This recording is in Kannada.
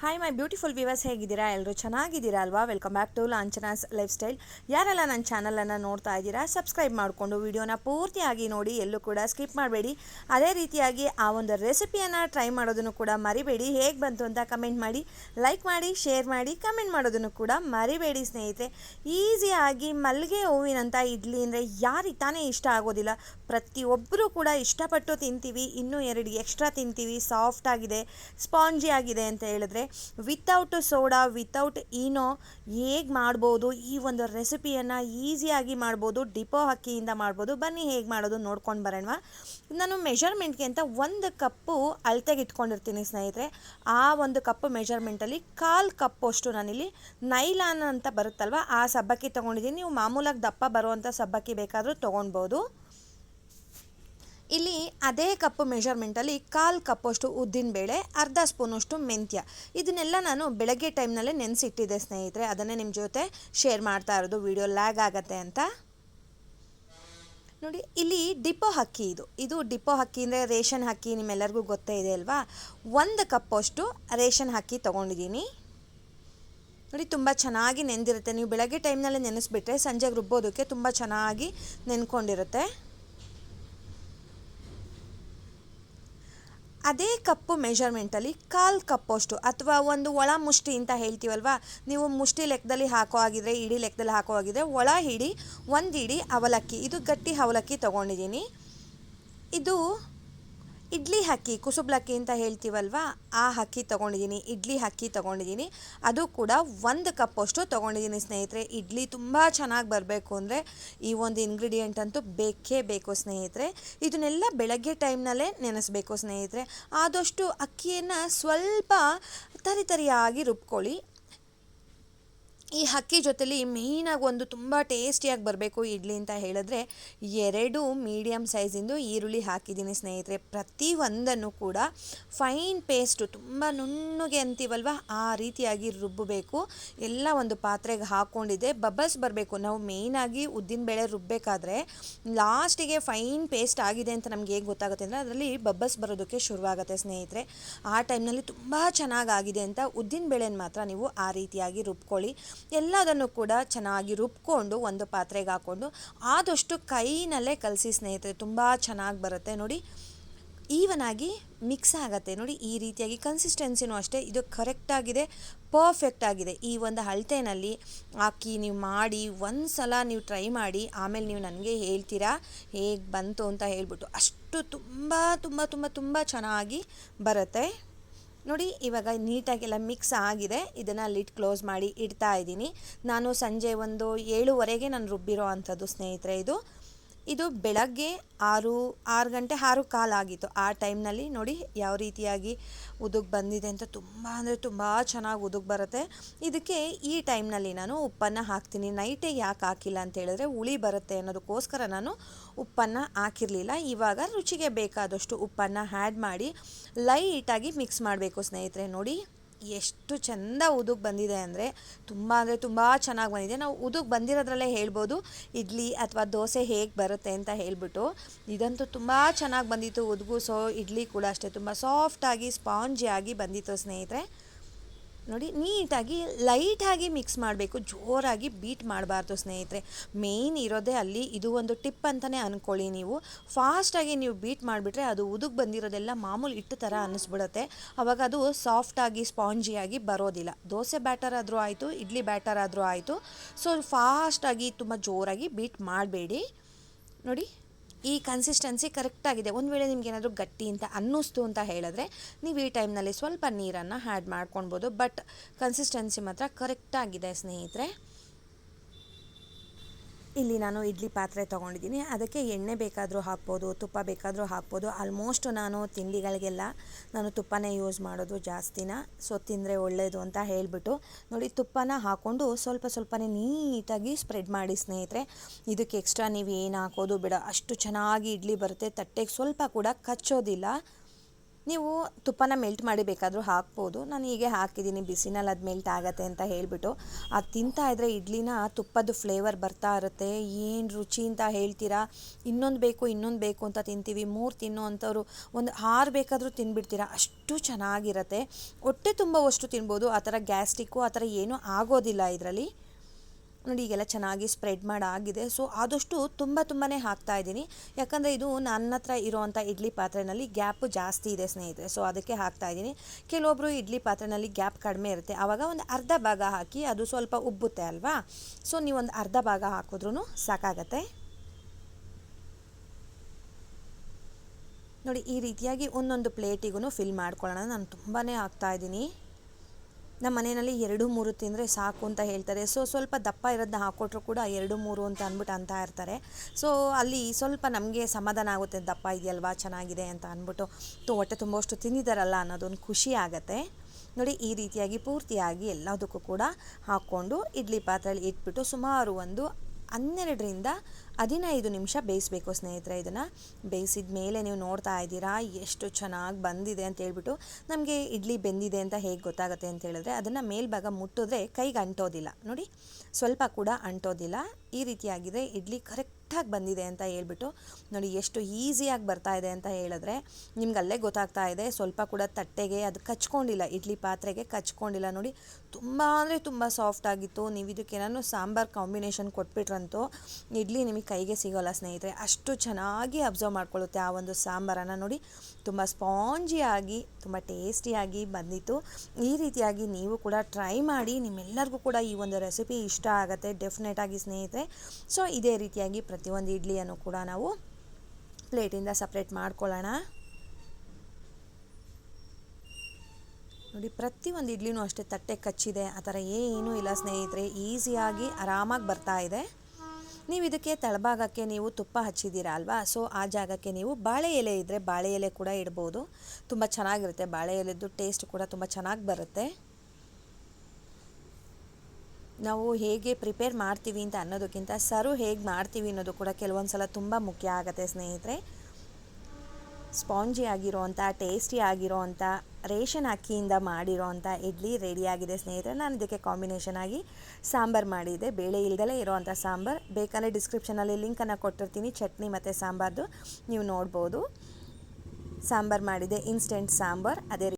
ಹಾಯ್ ಮೈ ಬ್ಯೂಟಿಫುಲ್ ವ್ಯೂವರ್ಸ್ ಹೇಗಿದ್ದೀರಾ? ಎಲ್ಲರೂ ಚೆನ್ನಾಗಿದ್ದೀರಾ ಅಲ್ವಾ? Welcome back to Lanchana's lifestyle ಯಾರೆಲ್ಲ ನನ್ನ ಚಾನಲನ್ನು ನೋಡ್ತಾ ಇದ್ದೀರಾ ಸಬ್ಸ್ಕ್ರೈಬ್ ಮಾಡಿಕೊಂಡು ವಿಡಿಯೋನ ಪೂರ್ತಿಯಾಗಿ ನೋಡಿ, ಎಲ್ಲೂ ಕೂಡ ಸ್ಕಿಪ್ ಮಾಡಬೇಡಿ. ಅದೇ ರೀತಿಯಾಗಿ ಆ ಒಂದು ರೆಸಿಪಿಯನ್ನು ಟ್ರೈ ಮಾಡೋದನ್ನು ಕೂಡ ಮರಿಬೇಡಿ. ಹೇಗೆ ಬಂತು ಅಂತ ಕಮೆಂಟ್ ಮಾಡಿ ಲೈಕ್ ಮಾಡಿ ಶೇರ್ ಮಾಡಿ ಕಮೆಂಟ್ ಮಾಡೋದನ್ನು ಕೂಡ ಮರಿಬೇಡಿ ಸ್ನೇಹಿತರೆ. ಈಸಿಯಾಗಿ ಮಲ್ಲಿಗೆ ಹೂವಿನಂಥ ಇಡ್ಲಿ ಅಂದರೆ ಯಾರಿಗೆ ತಾನೇ ಇಷ್ಟ ಆಗೋದಿಲ್ಲ. ಪ್ರತಿಯೊಬ್ಬರೂ ಕೂಡ ಇಷ್ಟಪಟ್ಟು ತಿಂತೀವಿ. ಇನ್ನೂ ಎರಡು ಎಕ್ಸ್ಟ್ರಾ ತಿಂತೀವಿ. ಸಾಫ್ಟ್ ಆಗಿದೆ ಸ್ಪಾಂಜಿ ಆಗಿದೆ ಅಂತ ಹೇಳಿದ್ರೆ ವಿತೌಟ್ ಸೋಡಾ ವಿತೌಟ್ ಈನೋ ಹೇಗೆ ಮಾಡ್ಬೋದು? ಈ ಒಂದು ರೆಸಿಪಿಯನ್ನು ಈಸಿಯಾಗಿ ಮಾಡ್ಬೋದು ಡಿಪೋ ಅಕ್ಕಿಯಿಂದ ಮಾಡ್ಬೋದು. ಬನ್ನಿ ಹೇಗೆ ಮಾಡೋದು ನೋಡ್ಕೊಂಡು ಬರೋಣ ನಾನು ಮೆಷರ್ಮೆಂಟ್ಗೆ ಅಂತ ಒಂದು ಕಪ್ಪು ಅಳತೆಗೆ ಇಟ್ಕೊಂಡಿರ್ತೀನಿ ಸ್ನೇಹಿತರೆ. ಆ ಒಂದು ಕಪ್ ಮೆಷರ್ಮೆಂಟಲ್ಲಿ ಕಾಲು ಕಪ್ಪಷ್ಟು ನಾನಿಲ್ಲಿ ನೈಲಾನ್ ಅಂತ ಬರುತ್ತಲ್ವ? ಆ ಸಬ್ಬಕ್ಕಿ ತೊಗೊಂಡಿದ್ದೀನಿ. ನೀವು ಮಾಮೂಲಾಗಿ ದಪ್ಪ ಬರುವಂಥ ಸಬ್ಬಕ್ಕಿ ಬೇಕಾದರೂ ತೊಗೊಳ್ಬೋದು ಇಲ್ಲಿ ಅದೇ ಕಪ್ಪು ಮೆಷರ್ಮೆಂಟಲ್ಲಿ ಕಾಲು ಕಪ್ಪಷ್ಟು ಉದ್ದಿನಬೇಳೆ ಅರ್ಧ ಸ್ಪೂನಷ್ಟು ಮೆಂತ್ಯ. ಇದನ್ನೆಲ್ಲ ನಾನು ಬೆಳಗ್ಗೆ ಟೈಮ್ನಲ್ಲೇ ನೆನೆಸಿಟ್ಟಿದ್ದೆ ಸ್ನೇಹಿತರೆ. ಅದನ್ನೇ ನಿಮ್ಮ ಜೊತೆ ಶೇರ್ ಮಾಡ್ತಾ ಇರೋದು. ವಿಡಿಯೋ ಲ್ಯಾಗ್ ಆಗತ್ತೆ ಅಂತ. ನೋಡಿ, ಇಲ್ಲಿ ಡಿಪೋ ಹಕ್ಕಿ ಇದು. ಇದು ಡಿಪೋ ಹಕ್ಕಿ ಅಂದರೆ ರೇಷನ್ ಹಕ್ಕಿ ನಿಮ್ಮೆಲ್ಲರಿಗೂ ಗೊತ್ತೇ ಇದೆ ಅಲ್ವಾ? ಒಂದು ಕಪ್ಪಷ್ಟು ರೇಷನ್ ಹಕ್ಕಿ ತೊಗೊಂಡಿದ್ದೀನಿ. ನೋಡಿ, ತುಂಬ ಚೆನ್ನಾಗಿ ನೆಂದಿರುತ್ತೆ. ನೀವು ಬೆಳಗ್ಗೆ ಟೈಮ್ನಲ್ಲೇ ನೆನೆಸ್ಬಿಟ್ರೆ ಸಂಜೆಗೆ ರುಬ್ಬೋದಕ್ಕೆ ತುಂಬ ಚೆನ್ನಾಗಿ ನೆನ್ಕೊಂಡಿರುತ್ತೆ. ಅದೇ ಕಪ್ಪು ಮೆಷರ್ಮೆಂಟಲ್ಲಿ ಕಾಲು ಕಪ್ಪಷ್ಟು ಅಥವಾ ಒಂದು ಒಳ ಮುಷ್ಟಿ ಅಂತ ಹೇಳ್ತೀವಲ್ವ? ನೀವು ಮುಷ್ಟಿ ಲೆಕ್ಕದಲ್ಲಿ ಹಾಕೋ ಆಗಿದ್ರೆ ಇಡೀ ಲೆಕ್ಕದಲ್ಲಿ ಹಾಕೋ ಆಗಿದ್ರೆ ಒಳ ಹಿಡಿ, ಒಂದು ಹಿಡಿ ಅವಲಕ್ಕಿ, ಇದು ಗಟ್ಟಿ ಅವಲಕ್ಕಿ ತೊಗೊಂಡಿದ್ದೀನಿ. ಇದು ಇಡ್ಲಿ ಹಕ್ಕಿ ಕುಸುಬ್ಲಕ್ಕಿ ಅಂತ ಹೇಳ್ತೀವಲ್ವಾ? ಆ ಅಕ್ಕಿ ತೊಗೊಂಡಿದ್ದೀನಿ, ಇಡ್ಲಿ ಅಕ್ಕಿ ತೊಗೊಂಡಿದ್ದೀನಿ. ಅದು ಕೂಡ ಒಂದು ಕಪ್ಪಷ್ಟು ತೊಗೊಂಡಿದ್ದೀನಿ ಸ್ನೇಹಿತರೆ. ಇಡ್ಲಿ ತುಂಬ ಚೆನ್ನಾಗಿ ಬರಬೇಕು ಅಂದರೆ ಈ ಒಂದು ಇಂಗ್ರೀಡಿಯೆಂಟ್ ಅಂತೂ ಬೇಕೇ ಬೇಕು ಸ್ನೇಹಿತರೆ. ಇದನ್ನೆಲ್ಲ ಬೆಳಗ್ಗೆ ಟೈಮ್ನಲ್ಲೇ ನೆನೆಸ್ಬೇಕು ಸ್ನೇಹಿತರೆ. ಆದಷ್ಟು ಅಕ್ಕಿಯನ್ನು ಸ್ವಲ್ಪ ತರಿತರಿಯಾಗಿ ರುಬ್ಕೊಳ್ಳಿ. ಈ ಅಕ್ಕಿ ಜೊತೆಲಿ ಮೇಯ್ನಾಗಿ ಒಂದು ತುಂಬ ಟೇಸ್ಟಿಯಾಗಿ ಬರಬೇಕು ಇಡ್ಲಿ ಅಂತ ಹೇಳಿದ್ರೆ ಎರಡು ಮೀಡಿಯಮ್ ಸೈಜಿಂದು ಈರುಳ್ಳಿ ಹಾಕಿದ್ದೀನಿ ಸ್ನೇಹಿತರೆ. ಪ್ರತಿ ಒಂದನ್ನು ಕೂಡ ಫೈನ್ ಪೇಸ್ಟು ತುಂಬ ನುಣ್ಣಗೆ ಅಂತೀವಲ್ವ? ಆ ರೀತಿಯಾಗಿ ರುಬ್ಬಬೇಕು. ಎಲ್ಲ ಒಂದು ಪಾತ್ರೆಗೆ ಹಾಕ್ಕೊಂಡಿದ್ದೆ ಬಬಲ್ಸ್ ಬರಬೇಕು. ನಾವು ಮೇಯ್ನಾಗಿ ಉದ್ದಿನಬೇಳೆ ರುಬ್ಬಬೇಕಾದ್ರೆ ಲಾಸ್ಟಿಗೆ ಫೈನ್ ಪೇಸ್ಟ್ ಆಗಿದೆ ಅಂತ ನಮ್ಗೆ ಹೇಗೆ ಗೊತ್ತಾಗುತ್ತೆ ಅಂದರೆ ಅದರಲ್ಲಿ ಬಬ್ಬಸ್ ಬರೋದಕ್ಕೆ ಶುರುವಾಗುತ್ತೆ ಸ್ನೇಹಿತರೆ. ಆ ಟೈಮ್ನಲ್ಲಿ ತುಂಬ ಚೆನ್ನಾಗಾಗಿದೆ ಅಂತ ಉದ್ದಿನ ಬೇಳೆನ ಮಾತ್ರ ನೀವು ಆ ರೀತಿಯಾಗಿ ರುಬ್ಕೊಳ್ಳಿ. ಎಲ್ಲದನ್ನು ಕೂಡ ಚೆನ್ನಾಗಿ ರುಬ್ಕೊಂಡು ಒಂದು ಪಾತ್ರೆಗೆ ಹಾಕ್ಕೊಂಡು ಆದಷ್ಟು ಕೈನಲ್ಲೇ ಕಲಸಿ ಸ್ನೇಹಿತರೆ, ತುಂಬ ಚೆನ್ನಾಗಿ ಬರುತ್ತೆ. ನೋಡಿ ಈವನ್ ಆಗಿ ಮಿಕ್ಸ್ ಆಗುತ್ತೆ. ನೋಡಿ, ಈ ರೀತಿಯಾಗಿ ಕನ್ಸಿಸ್ಟೆನ್ಸಿನೂ ಅಷ್ಟೇ. ಇದು ಕರೆಕ್ಟಾಗಿದೆ ಪರ್ಫೆಕ್ಟ್ ಆಗಿದೆ. ಈ ಒಂದು ಅಳತೆನಲ್ಲಿ ಹಾಕಿ ನೀವು ಮಾಡಿ ಒಂದು ಸಲ ನೀವು ಟ್ರೈ ಮಾಡಿ, ಆಮೇಲೆ ನೀವು ನನಗೆ ಹೇಳ್ತೀರಾ, ಹೇಗೆ ಬಂತು ಅಂತ ಹೇಳ್ಬಿಟ್ಟು ಅಷ್ಟು ತುಂಬ ತುಂಬ ತುಂಬ ತುಂಬ ಚೆನ್ನಾಗಿ ಬರುತ್ತೆ. ನೋಡಿ, ಇವಾಗ ನೀಟಾಗೆಲ್ಲ ಮಿಕ್ಸ್ ಆಗಿದೆ. ಇದನ್ನು ಲಿಟ್ ಕ್ಲೋಸ್ ಮಾಡಿ ಇಡ್ತಾ ಇದ್ದೀನಿ. ನಾನು ಸಂಜೆ ಒಂದು ಏಳುವರೆಗೆ ನಾನು ರುಬ್ಬಿರೋ ಅಂಥದ್ದು ಸ್ನೇಹಿತರೆ ಇದು. ಇದು ಬೆಳಗ್ಗೆ ಆರು ಆರು ಗಂಟೆ, ಆರು ಕಾಲಾಗಿತ್ತು ಆ ಟೈಮ್ನಲ್ಲಿ ನೋಡಿ ಯಾವ ರೀತಿಯಾಗಿ ಉದುಗ್ ಬಂದಿದೆ ಅಂತ ತುಂಬ ಅಂದರೆ ತುಂಬ ಚೆನ್ನಾಗಿ ಉದುಗ್ ಬರುತ್ತೆ. ಇದಕ್ಕೆ ಈ ಟೈಮ್ನಲ್ಲಿ ನಾನು ಉಪ್ಪನ್ನು ಹಾಕ್ತೀನಿ. ನೈಟೇ ಯಾಕೆ ಹಾಕಿಲ್ಲ ಅಂತ ಹೇಳಿದ್ರೆ ಹುಳಿ ಬರುತ್ತೆ ಅನ್ನೋದಕ್ಕೋಸ್ಕರ ನಾನು ಉಪ್ಪನ್ನು ಹಾಕಿರಲಿಲ್ಲ. ಇವಾಗ ರುಚಿಗೆ ಬೇಕಾದಷ್ಟು ಉಪ್ಪನ್ನು ಆ್ಯಡ್ ಮಾಡಿ ಲೈಟಾಗಿ ಮಿಕ್ಸ್ ಮಾಡಬೇಕು ಸ್ನೇಹಿತರೆ. ನೋಡಿ ಎಷ್ಟು ಚೆಂದ ಉದುಗ್ ಬಂದಿದೆ ಅಂದರೆ ತುಂಬ ಅಂದರೆ ತುಂಬ ಚೆನ್ನಾಗಿ ಬಂದಿದೆ. ನಾವು ಉದುಗ್ ಬಂದಿರೋದ್ರಲ್ಲೇ ಹೇಳ್ಬೋದು, ಇಡ್ಲಿ ಅಥವಾ ದೋಸೆ ಹೇಗೆ ಬರುತ್ತೆ ಅಂತ ಹೇಳಿಬಿಟ್ಟು. ಇದಂತೂ ತುಂಬ ಚೆನ್ನಾಗಿ ಬಂದಿತ್ತು ಉದುಗು. ಸೊ ಇಡ್ಲಿ ಕೂಡ ಅಷ್ಟೇ. ತುಂಬ ಸಾಫ್ಟಾಗಿ ಸ್ಪಾಂಜಿಯಾಗಿ ಬಂದಿತ್ತು ಸ್ನೇಹಿತರೆ. ನೋಡಿ, ನೀಟಾಗಿ, ಲೈಟಾಗಿ ಮಿಕ್ಸ್ ಮಾಡಬೇಕು, ಜೋರಾಗಿ ಬೀಟ್ ಮಾಡಬಾರ್ದು ಸ್ನೇಹಿತರೆ. ಮೇಯ್ನ್ ಇರೋದೇ ಅಲ್ಲಿ, ಇದು ಒಂದು ಟಿಪ್ ಅಂತಲೇ ಅಂದ್ಕೊಳ್ಳಿ ನೀವು. ಫಾಸ್ಟಾಗಿ ನೀವು ಬೀಟ್ ಮಾಡಿಬಿಟ್ರೆ ಅದು ಉದುಗ್ ಬಂದಿರೋದೆಲ್ಲ ಮಾಮೂಲಿ ಹಿಟ್ಟು ಥರ ಅನ್ನಿಸ್ಬಿಡುತ್ತೆ ಅವಾಗ ಅದು ಸಾಫ್ಟಾಗಿ ಸ್ಪಾಂಜಿಯಾಗಿ ಬರೋದಿಲ್ಲ. ದೋಸೆ ಬ್ಯಾಟರ್ ಆದರೂ ಆಯಿತು, ಇಡ್ಲಿ ಬ್ಯಾಟರ್ ಆದರೂ ಆಯಿತು. ಸೊ ಫಾಸ್ಟಾಗಿ ತುಂಬ ಜೋರಾಗಿ ಬೀಟ್ ಮಾಡಬೇಡಿ. ನೋಡಿ. ಈ ಕನ್ಸಿಸ್ಟೆನ್ಸಿ ಕರೆಕ್ಟಾಗಿದೆ ಒಂದು ವೇಳೆ ನಿಮ್ಗೆ ಏನಾದರೂ ಗಟ್ಟಿ ಅಂತ ಅನ್ನಿಸ್ತು ಅಂತ ಹೇಳಿದ್ರೆ ನೀವು ಈ ಟೈಮ್ನಲ್ಲಿ ಸ್ವಲ್ಪ ನೀರನ್ನು ಆ್ಯಡ್ ಮಾಡ್ಕೊಳ್ಬೋದು. ಬಟ್ ಕನ್ಸಿಸ್ಟೆನ್ಸಿ ಮಾತ್ರ ಕರೆಕ್ಟಾಗಿದೆ ಸ್ನೇಹಿತರೆ. ಇಲ್ಲಿ ನಾನು ಇಡ್ಲಿ ಪಾತ್ರೆ ತೊಗೊಂಡಿದ್ದೀನಿ. ಅದಕ್ಕೆ ಎಣ್ಣೆ ಬೇಕಾದರೂ ಹಾಕ್ಬೋದು, ತುಪ್ಪ ಬೇಕಾದರೂ ಹಾಕ್ಬೋದು. ಆಲ್ಮೋಸ್ಟ್ ನಾನು ತಿಂಡಿಗಳಿಗೆಲ್ಲ ನಾನು ತುಪ್ಪನೇ ಯೂಸ್ ಮಾಡೋದು ಜಾಸ್ತಿನ. ಸೊ ತಿಂದರೆ ಒಳ್ಳೆಯದು ಅಂತ ಹೇಳಿಬಿಟ್ಟು ನೋಡಿ ತುಪ್ಪನ ಹಾಕ್ಕೊಂಡು ಸ್ವಲ್ಪ ಸ್ವಲ್ಪನೇ ನೀಟಾಗಿ ಸ್ಪ್ರೆಡ್ ಮಾಡಿ ಸ್ನೇಹಿತರೆ. ಇದಕ್ಕೆ ಎಕ್ಸ್ಟ್ರಾ ನೀವು ಏನು ಹಾಕೋದು ಬೇಡ. ಅಷ್ಟು ಚೆನ್ನಾಗಿ ಇಡ್ಲಿ ಬರುತ್ತೆ. ತಟ್ಟೆಗೆ ಸ್ವಲ್ಪ ಕೂಡ ಕಚ್ಚೋದಿಲ್ಲ. ನೀವು ತುಪ್ಪನ ಮೆಲ್ಟ್ ಮಾಡಿ ಬೇಕಾದರೂ ಹಾಕ್ಬೋದು. ನಾನು ಹೀಗೆ ಹಾಕಿದ್ದೀನಿ. ಬಿಸಿನಲ್ಲಿ ಅದು ಮೆಲ್ಟ್ ಆಗತ್ತೆ ಅಂತ ಹೇಳಿಬಿಟ್ಟು. ಅದು ತಿಂತಾ ಇದ್ದರೆ ಇಡ್ಲಿನ ತುಪ್ಪದ ಫ್ಲೇವರ್ ಬರ್ತಾ ಇರುತ್ತೆ. ಏನು ರುಚಿ ಅಂತ ಹೇಳ್ತೀರಾ? ಇನ್ನೊಂದು ಬೇಕು ಇನ್ನೊಂದು ಬೇಕು ಅಂತ ತಿಂತೀವಿ. ಮೂರು ತಿನ್ನೋ ಅಂಥವ್ರು ಒಂದು ಆರು ಬೇಕಾದರೂ ತಿನ್ಬಿಡ್ತೀರಾ? ಅಷ್ಟು ಚೆನ್ನಾಗಿರುತ್ತೆ. ಹೊಟ್ಟೆ ತುಂಬುವಷ್ಟು ತಿನ್ಬೋದು. ಆ ಥರ ಗ್ಯಾಸ್ಟಿಕ್ಕು, ಆ ಥರ ಏನೂ ಆಗೋದಿಲ್ಲ ಇದರಲ್ಲಿ. ನೋಡಿ ಈಗೆಲ್ಲ ಚೆನ್ನಾಗಿ ಸ್ಪ್ರೆಡ್ ಮಾಡಾಗಿದೆ. ಸೊ ಆದಷ್ಟು ತುಂಬ ತುಂಬಾ ಹಾಕ್ತಾ ಇದ್ದೀನಿ. ಯಾಕಂದರೆ ಇದು ನನ್ನ ಹತ್ರ ಇರೋವಂಥ ಇಡ್ಲಿ ಪಾತ್ರೆನಲ್ಲಿ ಗ್ಯಾಪು ಜಾಸ್ತಿ ಇದೆ ಸ್ನೇಹಿತರೆ. ಸೊ ಅದಕ್ಕೆ ಹಾಕ್ತಾ ಇದ್ದೀನಿ. ಕೆಲವೊಬ್ಬರು ಇಡ್ಲಿ ಪಾತ್ರೆನಲ್ಲಿ ಗ್ಯಾಪ್ ಕಡಿಮೆ ಇರುತ್ತೆ. ಆವಾಗ ಒಂದು ಅರ್ಧ ಭಾಗ ಹಾಕಿ ಅದು ಸ್ವಲ್ಪ ಉಬ್ಬುತ್ತೆ ಅಲ್ವಾ? ಸೊ ನೀವೊಂದು ಅರ್ಧ ಭಾಗ ಹಾಕಿದ್ರೂ ಸಾಕಾಗತ್ತೆ. ನೋಡಿ, ಈ ರೀತಿಯಾಗಿ ಒಂದೊಂದು ಪ್ಲೇಟಿಗೂ ಫಿಲ್ ಮಾಡ್ಕೊಳ್ಳೋಣ. ನಾನು ತುಂಬಾ ಹಾಕ್ತಾ ಇದ್ದೀನಿ. ನಮ್ಮ ಮನೆಯಲ್ಲಿ ಎರಡು ಮೂರು ತಿಂದರೆ ಸಾಕು ಅಂತ ಹೇಳ್ತಾರೆ. ಸೊ, ಸ್ವಲ್ಪ ದಪ್ಪ ಇರೋದನ್ನ ಹಾಕ್ಕೊಟ್ರು ಕೂಡ ಎರಡು ಮೂರು ಅಂತ ಅಂದ್ಬಿಟ್ಟು ಅಂತ ಇರ್ತಾರೆ. ಸೊ, ಅಲ್ಲಿ ಸ್ವಲ್ಪ ನಮಗೆ ಸಮಾಧಾನ ಆಗುತ್ತೆ. ದಪ್ಪ ಇದೆಯಲ್ವಾ? ಚೆನ್ನಾಗಿದೆ ಅಂತ ಅಂದ್ಬಿಟ್ಟು. ತು, ಹೊಟ್ಟೆ ತುಂಬುವಷ್ಟು ತಿಂದಿದ್ದಾರಲ್ಲ ಅನ್ನೋದೊಂದು ಖುಷಿ ಆಗುತ್ತೆ. ನೋಡಿ, ಈ ರೀತಿಯಾಗಿ ಪೂರ್ತಿಯಾಗಿ ಎಲ್ಲದಕ್ಕೂ ಕೂಡ ಹಾಕ್ಕೊಂಡು ಇಡ್ಲಿ ಪಾತ್ರೆಯಲ್ಲಿ ಇಟ್ಬಿಟ್ಟು ಸುಮಾರು ಒಂದು ಹನ್ನೆರಡರಿಂದ ಹದಿನೈದು ನಿಮಿಷ ಬೇಯಿಸಬೇಕು ಸ್ನೇಹಿತರೆ, ಇದನ್ನು ಬೇಯಿಸಿದ ಮೇಲೆ ನೀವು ನೋಡ್ತಾ ಇದ್ದೀರಾ, ಎಷ್ಟು ಚೆನ್ನಾಗಿ ಬಂದಿದೆ ಅಂತ ಹೇಳ್ಬಿಟ್ಟು ನಮಗೆ ಇಡ್ಲಿ ಬೆಂದಿದೆ ಅಂತ ಹೇಗೆ ಗೊತ್ತಾಗುತ್ತೆ ಅಂತ ಹೇಳಿದ್ರೆ, ಅದನ್ನು ಮೇಲ್ಭಾಗ ಮುಟ್ಟಿದ್ರೆ ಕೈಗೆ ಅಂಟೋದಿಲ್ಲ. ನೋಡಿ, ಸ್ವಲ್ಪ ಕೂಡ ಅಂಟೋದಿಲ್ಲ. ಈ ರೀತಿಯಾಗಿದೆ, ಇಡ್ಲಿ ಕರೆಕ್ಟಾಗಿ ಬಂದಿದೆ ಅಂತ ಹೇಳ್ಬಿಟ್ಟು, ನೋಡಿ ಎಷ್ಟು ಈಸಿಯಾಗಿ ಬರ್ತಾ ಇದೆ ಅಂತ ಹೇಳಿದ್ರೆ ನಿಮ್ಗೆ ಅಲ್ಲೇ ಗೊತ್ತಾಗ್ತಾ ಇದೆ, ಸ್ವಲ್ಪ ಕೂಡ ತಟ್ಟೆಗೆ ಅದು ಕಚ್ಕೊಂಡಿಲ್ಲ, ಇಡ್ಲಿ ಪಾತ್ರೆಗೆ ಕಚ್ಕೊಂಡಿಲ್ಲ. ನೋಡಿ, ತುಂಬ ಅಂದರೆ ತುಂಬ ಸಾಫ್ಟ್ ಆಗಿತ್ತು. ನೀವು ಇದಕ್ಕೆ ನಾನು ಸಾಂಬಾರು ಕಾಂಬಿನೇಷನ್ ಕೊಟ್ಬಿಟ್ರಂತೂ, ಇಡ್ಲಿ ನಿಮಗೆ ಕೈಗೆ ಸಿಗೋಲ್ಲ ಸ್ನೇಹಿತರೆ, ಅಷ್ಟು ಚೆನ್ನಾಗಿ ಅಬ್ಸರ್ವ್ ಮಾಡ್ಕೊಳ್ಳುತ್ತೆ ಆ ಒಂದು ಸಾಂಬಾರನ್ನು ನೋಡಿ. ತುಂಬ ಸ್ಪಾಂಜಿಯಾಗಿ ತುಂಬ ಟೇಸ್ಟಿಯಾಗಿ ಬಂದಿತ್ತು. ಈ ರೀತಿಯಾಗಿ ನೀವು ಕೂಡ ಟ್ರೈ ಮಾಡಿ, ನಿಮ್ಮೆಲ್ಲರಿಗೂ ಕೂಡ ಈ ಒಂದು ರೆಸಿಪಿ ಇಷ್ಟ ಆಗುತ್ತೆ ಡೆಫಿನೆಟಾಗಿ ಸ್ನೇಹಿತರೆ. ಸೊ, ಇದೇ ರೀತಿಯಾಗಿ ಪ್ರತಿಯೊಂದು ಇಡ್ಲಿಯನ್ನು ಕೂಡ ನಾವು ಪ್ಲೇಟಿಂದ ಸಪ್ರೇಟ್ ಮಾಡ್ಕೊಳ್ಳೋಣ. ನೋಡಿ, ಪ್ರತಿಯೊಂದು ಇಡ್ಲಿನೂ ಅಷ್ಟೇ ತಟ್ಟೆ ಕಚ್ಚಿದೆ, ಆ ಥರ ಏನೂ ಇಲ್ಲ ಸ್ನೇಹಿತರೆ. ಈಸಿಯಾಗಿ ಆರಾಮಾಗಿ ಬರ್ತಾ ಇದೆ. ನೀವು ಇದಕ್ಕೆ ತಳಭಾಗಕ್ಕೆ ನೀವು ತುಪ್ಪ ಹಚ್ಚಿದ್ದೀರಾ ಅಲ್ವಾ? ಸೊ ಆ ಜಾಗಕ್ಕೆ ನೀವು ಬಾಳೆ ಎಲೆ ಇದ್ದರೆ ಬಾಳೆ ಎಲೆ ಕೂಡ ಇಡ್ಬೋದು. ತುಂಬ ಚೆನ್ನಾಗಿರುತ್ತೆ ಬಾಳೆ ಎಲೆದು ಟೇಸ್ಟ್ ಕೂಡ ತುಂಬ ಚೆನ್ನಾಗಿ ಬರುತ್ತೆ. ನಾವು ಹೇಗೆ ಪ್ರಿಪೇರ್ ಮಾಡ್ತೀವಿ ಅಂತ ಅನ್ನೋದಕ್ಕಿಂತ ಸರು ಹೇಗೆ ಮಾಡ್ತೀವಿ ಅನ್ನೋದು ಕೂಡ ಕೆಲವೊಂದು ಸಲ ತುಂಬ ಮುಖ್ಯ ಆಗುತ್ತೆ ಸ್ನೇಹಿತರೆ. ಸ್ಪಾಂಜಿ ಆಗಿರೋವಂಥ ಟೇಸ್ಟಿ ಆಗಿರೋವಂಥ ರೇಷನ್ ಅಕ್ಕಿಯಿಂದ ಮಾಡಿರೋವಂಥ ಇಡ್ಲಿ ರೆಡಿಯಾಗಿದೆ ಸ್ನೇಹಿತರೆ. ನಾನು ಇದಕ್ಕೆ ಕಾಂಬಿನೇಷನ್ ಆಗಿ ಸಾಂಬಾರು ಮಾಡಿದೆ. ಬೇಳೆ ಇಲ್ದಲೇ ಇರೋವಂಥ ಸಾಂಬಾರು. ಬೇಕಂದರೆ ಡಿಸ್ಕ್ರಿಪ್ಷನಲ್ಲಿ ಲಿಂಕನ್ನು ಕೊಟ್ಟಿರ್ತೀನಿ. ಚಟ್ನಿ ಮತ್ತು ಸಾಂಬಾರ್ದು ನೀವು ನೋಡ್ಬೋದು. ಸಾಂಬಾರು ಮಾಡಿದೆ ಇನ್ಸ್ಟೆಂಟ್ ಸಾಂಬಾರು. ಅದೇ